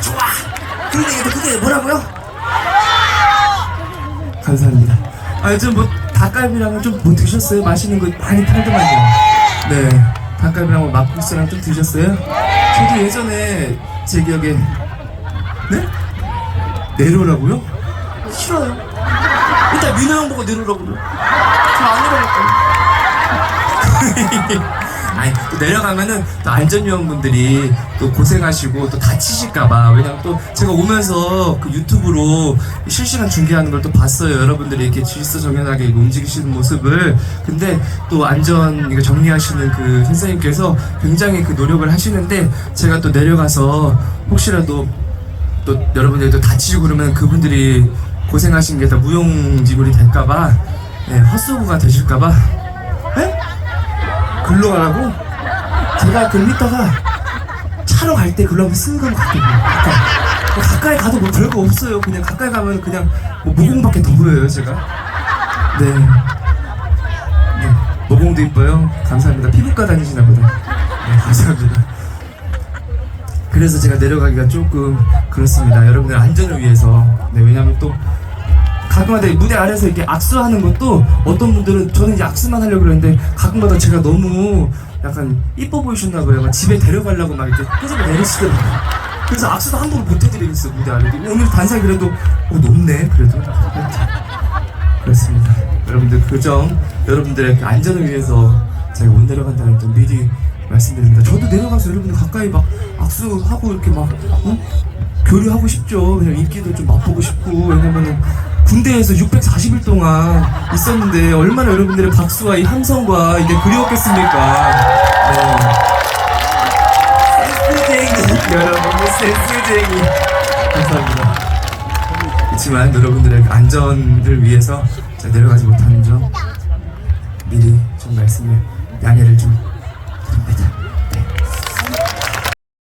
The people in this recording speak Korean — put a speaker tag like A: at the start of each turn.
A: 좋아 좋아 그런 얘기도 그게 뭐라고요? 감사합니다 아 요즘 뭐 닭갈비랑은 좀 뭐 드셨어요? 맛있는 거 많이 팔더만요 네 닭갈비랑 뭐 막국수랑 좀 드셨어요? 저도 예전에 제 기억에 네? 내려오라고요? 싫어요 일단 민호 형 보고 내려오라고요 저안 내려갈 거예요 아니 또 내려가면은 또 안전요원분들이 또 고생하시고 또 다치실까봐. 왜냐면 또 제가 오면서 그 유튜브로 실시간 중계하는 걸 또 봤어요. 여러분들이 이렇게 질서 정연하게 이거 움직이시는 모습을. 근데 또 안전 이거 정리하시는 그 선생님께서 굉장히 그 노력을 하시는데 제가 또 내려가서 혹시라도 또 여러분들이 또 다치고 그러면 그분들이 고생하신 게 다 무용지물이 될까봐 네, 헛수고가 되실까봐. 에? 글로 가라고? 제가 그 이따가 차로 갈 때 글로 한번 쓱 한번 갈게요 가까이 뭐 가까이 가도 뭐 별거 없어요 그냥 가까이 가면 그냥 뭐 모공밖에 더 보여요 제가 네, 네. 모공도 이뻐요 감사합니다 피부과 다니시나 보다 네 감사합니다 그래서 제가 내려가기가 조금 그렇습니다. 여러분들 안전을 위해서. 네, 왜냐면 또 가끔마다 이 무대 아래서 이렇게 악수하는 것도 어떤 분들은 저는 이제 악수만 하려고 그러는데 가끔마다 제가 너무 약간 이뻐 보이셨나 봐요. 막 집에 데려가려고 막 이렇게 끄집어 내리시더라고요. 그래서 악수도 함부로 못 해드리겠어요, 무대 아래. 오늘 단상 그래도 어, 높네, 그래도. 그렇습니다. 여러분들 그점 여러분들의 그 안전을 위해서 제가 못 내려간다는 점 미리 말씀드립니다. 저도 내려가서 여러분들 가까이 막 악수하고 이렇게 막 어? 교류하고 싶죠. 그냥 인기도 좀 맛보고 싶고 왜냐면 은 군대에서 640일 동안 있었는데 얼마나 여러분들의 박수와 이 함성과 이게 그리웠겠습니까? 네. 센스쟁이 여러분 센스쟁이 감사합니다. 그렇지만 여러분들의 그 안전을 위해서 제가 내려가지 못하는 점 미리 좀 말씀을 양해를 좀